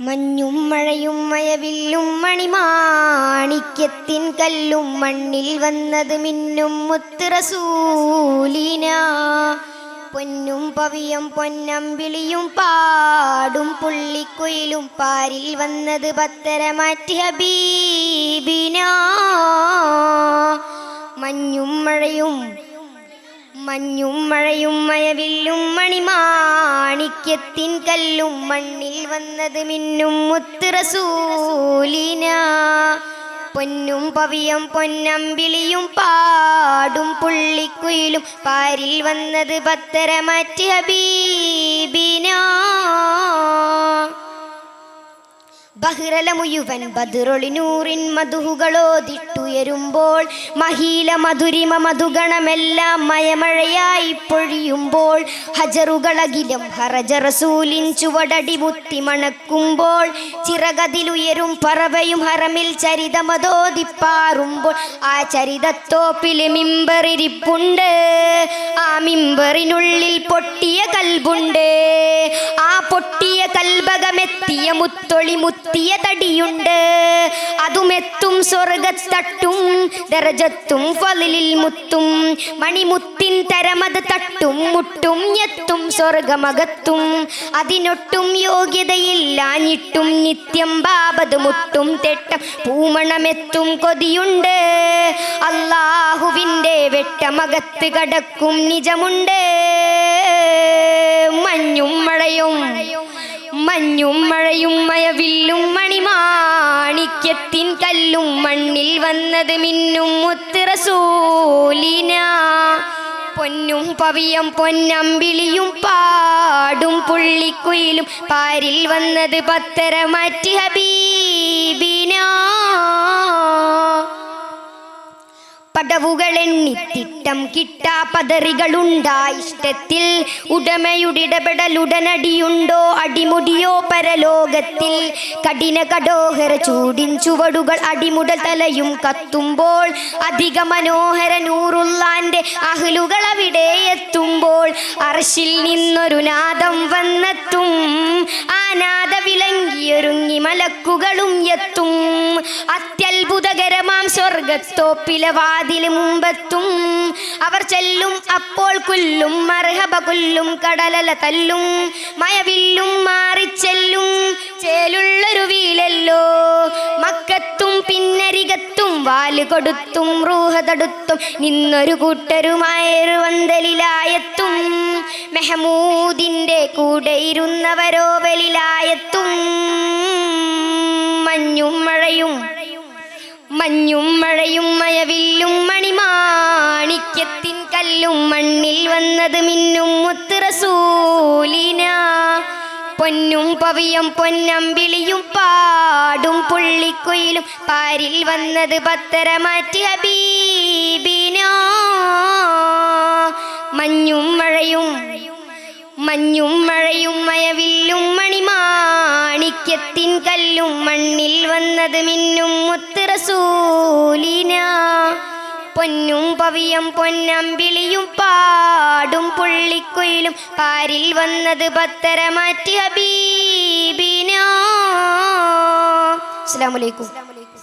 മഞ്ഞും മഴയും മയവില്ലും മണിമാണിക്യത്തിൻ കല്ലും മണ്ണിൽ വന്നത് മിന്നും മുത്തുറസൂലിന. പൊന്നും പവിയം പൊന്നമ്പിളിയും പാടും പുള്ളിക്കുയിലും പാരിൽ വന്നത് പത്തര മാറ്റി ഹബീബിന. മഞ്ഞും മഴയും മഞ്ഞും മഴയും മയവില്ലും മണിമാണിക്യത്തിൻ കല്ലും മണ്ണിൽ വന്നത് മിന്നും മുത്തുറസൂലിന. പൊന്നും പവിയം പൊന്നമ്പിളിയും പാടും പുള്ളിക്കുയിലും പാരിൽ വന്നത് പത്തര മറ്റ് ഹബീബിന. ബഹിറല മുയുവൻ ബദിറൊളിനൂറിൻ മധുഹുകളോതിട്ടുയരുമ്പോൾ മഹീല മധുരിമ മധുഗണമെല്ലാം മയമഴയായി പൊഴിയുമ്പോൾ ഹജറുകളകിലും ഹറജറസൂലിൻ ചുവടടി മുത്തി മണക്കുമ്പോൾ ചിറകതിലുയരും പറവയും ഹറമിൽ ചരിതമതോതിപ്പാറുമ്പോൾ ആ ചരിതത്തോപ്പിലെ മിമ്പറിരിപ്പുണ്ട്. ആ മിമ്പറിനുള്ളിൽ പൊട്ടിയ കൽബുണ്ട്. കൽബകമെത്തിയ മുത്തൊളി മുത്തിയ തടിയുണ്ട് അതുമെത്തും സ്വർഗത്തട്ടും ദരജത്തും ഫലിലിൽ മുത്തും. മണിമുത്തിൻ തരമത് തട്ടും മുട്ടും എത്തും സ്വർഗമകത്തും അതിനൊട്ടും യോഗ്യതയില്ലാഞ്ഞിട്ടും നിത്യം ബാബത് മുട്ടും തെട്ടം പൂമണമെത്തും കൊതിയുണ്ട്. അല്ലാഹുവിന്റെ വെട്ടമകത്ത് കടക്കും നിജമുണ്ട്. മണിമാണിക്യത്തിൻ കല്ലും മണ്ണിൽ വന്നത് മിന്നും മുത്തിറസൂലിന. പൊന്നും പവിയം പൊന്നമ്പിളിയും പാടും പുള്ളിക്കുയിലും പാരിൽ വന്നത് പത്തര മാറ്റി ഹബീബിന പടവുകളെണ്ണിത്തിട്ടം കിട്ടാ പതറികളുണ്ടാ ഇഷ്ടത്തിൽ. ഉടമയുടിടപെടലുടനടിയുണ്ടോ അടിമുടിയോ പരലോകത്തിൽ. കഠിന കടോഹര ചൂടിൻ ചുവടുകൾ അടിമുടൽ തലയും കത്തുമ്പോൾ അധിക മനോഹര നൂറുള്ളാന്റെ അഹലുകൾ അവിടെ എത്തുമ്പോൾ അറശിൽ നിന്നൊരു നാദം വന്നെത്തും. ആ നാദ വിളങ്ങിയൊരുങ്ങി മലക്കുകളും എത്തും. അത്യത്ഭുതകരമാം സ്വർഗത്തോപ്പിലെ വാതിൽ മുമ്പെത്തും. അവർ ചെല്ലും അപ്പോൾ കുല്ലും മർഹബ കുല്ലും കടലല തല്ലും മയവില്ലും മാറിച്ചെല്ലും. ചേലുള്ളൊരു വീലല്ലോ. മക്കത്തും പിന്നരികത്തും വാൽ കൊടുത്തും റൂഹതടുത്തും നിന്നൊരു കൂട്ടരുമായൊരു വന്തലിലായെത്തും. മെഹമൂദിന്റെ കൂടെ ഇരുന്നവരോ മഞ്ഞും മഴയും മയവില്ലും മണിമാണിക്യത്തിൻ കല്ലും മണ്ണിൽ വന്നത് മിന്നും മുത്തുറസൂലിന പൊന്നും പവിയം പൊന്നമ്പിളിയും പാടും പുള്ളിക്കുയിലും പാരിൽ വന്നത് പത്തര മാറ്റി ഹബീബിന. മഞ്ഞും മഴയും മഞ്ഞും മഴയും മയവില്ലും മണിമാണിക്യത്തിൻ കല്ലും മണ്ണിൽ വന്നത് മിന്നും മുത്തുറസൂലിന പൊന്നും പവിയം പൊന്നമ്പിളിയും പാടും പുള്ളിക്കുയിലും പാരിൽ വന്നത് പത്തര മാറ്റി ബീബിനോ. അലൈക്കും.